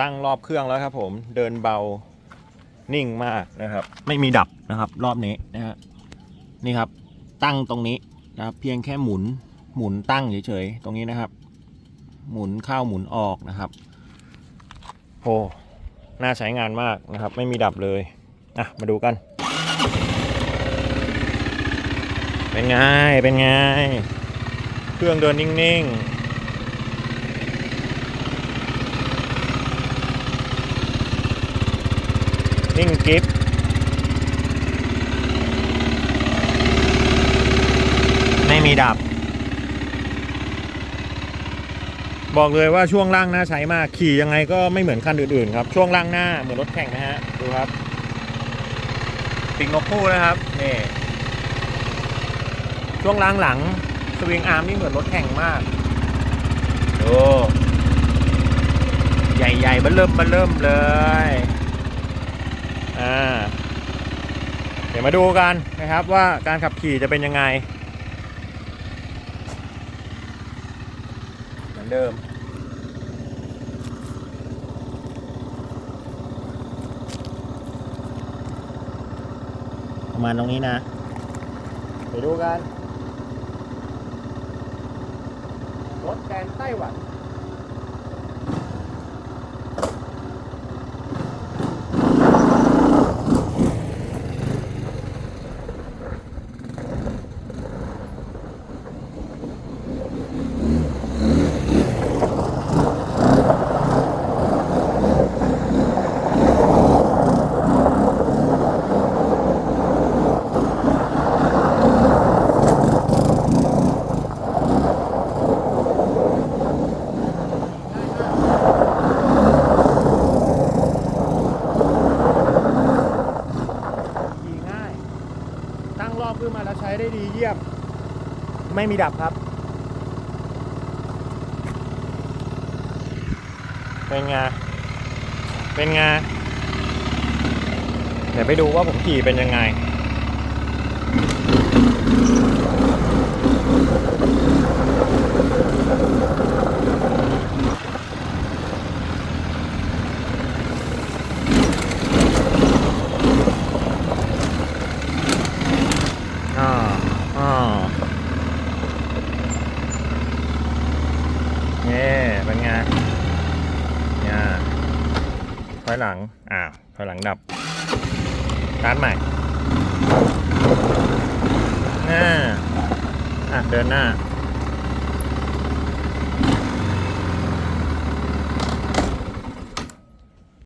ตั้งรอบเครื่องแล้วครับผมเดินเบานิ่งมากนะครับ ไม่มีดับนะครับ รอบนี้นะฮะนี่ครับ ตั้งตรงนี้นะครับเพียงแค่หมุนหมุนตั้งเฉยๆตรงนี้นะครับ หมุนเข้าหมุนออกนะครับโอ้น่าใช้งานมากนะครับ ไม่มีดับเลยอะมาดูกัน เป็นไงเป็นไง เครื่องเดินนิ่งๆ นิ่งกิฟไม่มีดับ บอกเลยว่าช่วงล่างหน่าใช้มาก ขี่ยังไงก็ไม่เหมือนคันอื่นๆครับ ช่วงล่างหน้าเหมือนรถแข่งนะฮะ ดูครับปีกนกคู่นะครับนี่ช่วงล่างหลังสวิงอาร์มนี่เหมือนรถแข่งมากดูใหญ่ๆบันเริ่มบันเริ่มเลย อ่าเดี๋ยวมาดูกันนะครับว่าการขับขี่จะเป็นยังไง เหมือนเดิมประมาณตรงนี้นะ ไปดูกัน รถแกนไต้หวัน ขี่ง่าย ตั้อมาแล้วใช้ได้ดีเยี่ยม ไม่มีดับครับ เป็นไงเป็นไงเดี๋ยวไปดูว่าผมขี่เป็นยังไง อ่าอ่านี่เป็นไงเนี่ยถ อยหลัง อ่าวถอยหลังดับสตาร์ทใหม่น่าอะเดินหน้า